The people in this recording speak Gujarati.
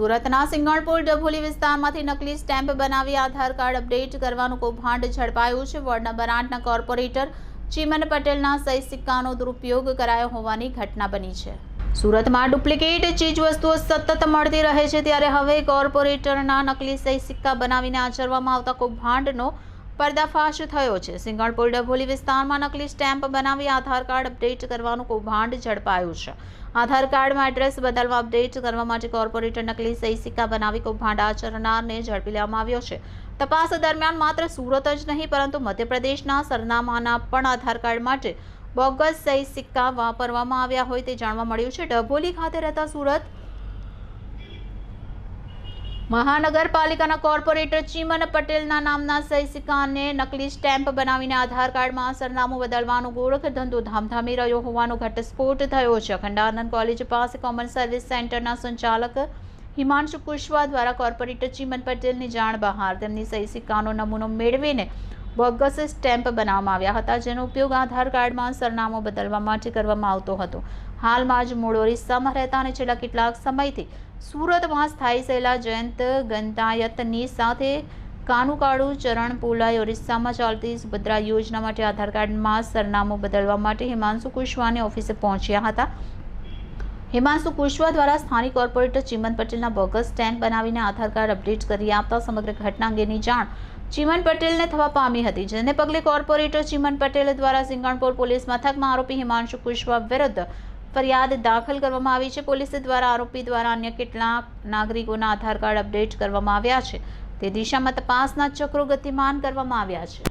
સુરતના સિંગણપુર ડભોલી વિસ્તારમાંથી નકલી સ્ટેમ્પ બનાવી આધાર કાર્ડ અપડેટ કરવાનું કૌભાંડ ઝડપાયું છે. વોર્ડ નંબર આઠના કોર્પોરેટર ચીમન પટેલના સહી સિક્કાનો દુરુપયોગ કરાયો હોવાની ઘટના બની છે. સુરતમાં ડુપ્લિકેટ ચીજવસ્તુઓ સતત મળતી રહે છે ત્યારે હવે કોર્પોરેટરના નકલી સહી સિક્કા બનાવીને આચરવામાં આવતા કૌભાંડનો પર્દાફાશ થયો છે. સિંગણપુર ડભોલી વિસ્તારમાં નકલી સ્ટેમ્પ બનાવી આધાર કાર્ડ અપડેટ કરવાનું કૌભાંડ ઝડપાયું છે. આધાર કાર્ડમાં એડ્રેસ બદલવા અપડેટ કરવા માટે કોર્પોરેટર નકલી સહી સિક્કા બનાવી કૌભાંડ આચરનારને ઝડપી લેવામાં આવ્યો છે. તપાસ દરમિયાન માત્ર સુરત જ નહીં, પરંતુ મધ્યપ્રદેશના સરનામાના પણ આધાર કાર્ડ માટે બોગસ સહી સિક્કા વાપરવામાં આવ્યા હોય તે જાણવા મળ્યું છે. ડભોલી ખાતે રહેતા સુરત મહાનગરપાલિકાના કોર્પોરેટર ચીમન પટેલના નામના સહી નકલી સ્ટેમ્પ બનાવીને આધાર કાર્ડમાં સરનામું બદલવાનો ગોળખ ધંધો ધામધામી રહ્યો હોવાનો ઘટસ્ફોટ થયો છે. ખંડાનંદ કોલેજ પાસે કોમન સર્વિસ સેન્ટરના સંચાલક હિમાંશુ કુશવા દ્વારા કોર્પોરેટર ચીમન પટેલની જાણ બહાર તેમની સહી સિક્કાનો નમૂનો મેળવીને બોગસ સ્ટેમ્પ બનાવવામાં આવ્યા હતા, જેનો ઉપયોગ આધાર કાર્ડમાં સરનામું બદલવા માટે કરવામાં આવતો હતો. હાલમાં જ મૂળ ઓરિસ્સામાં રહેતા અને છેલ્લા કેટલાક સમયથી સુરતમાં સ્થાયી થયેલા જયંત ગંતાયતની સાથે કાનુકાળુ ચરણ પુલાઈ ઓરિસ્સામાં ચાલતી સુભદ્રા યોજના માટે આધાર કાર્ડમાં સરનામું બદલવા માટે હિમાંશુ કુશવાને ઓફિસે પહોંચ્યા હતા. હિમાંશુ કુશવા દ્વારા સ્થાનિક કોર્પોરેટર ચિમન પટેલના બોગસ સ્ટેમ્પ બનાવીને આધાર કાર્ડ અપડેટ કરી આપતા સમગ્ર ઘટના અંગેની જાણ ચિમન પટેલને થવા પામી હતી, જેને પગલે કોર્પોરેટર ચિમન પટેલ દ્વારા સિંગણપુર પોલીસ મથકમાં આરોપી હિમાંશુ કુશવા વિરુદ્ધ ફરિયાદ દાખલ કરવામાં આવી છે. પોલીસ દ્વારા આરોપી દ્વારા અન્ય કેટલાક નાગરિકોના આધાર કાર્ડ અપડેટ કરવામાં આવ્યા છે. તે દિશામાં તપાસના ચક્રો ગતિમાન કરવામાં આવ્યા છે.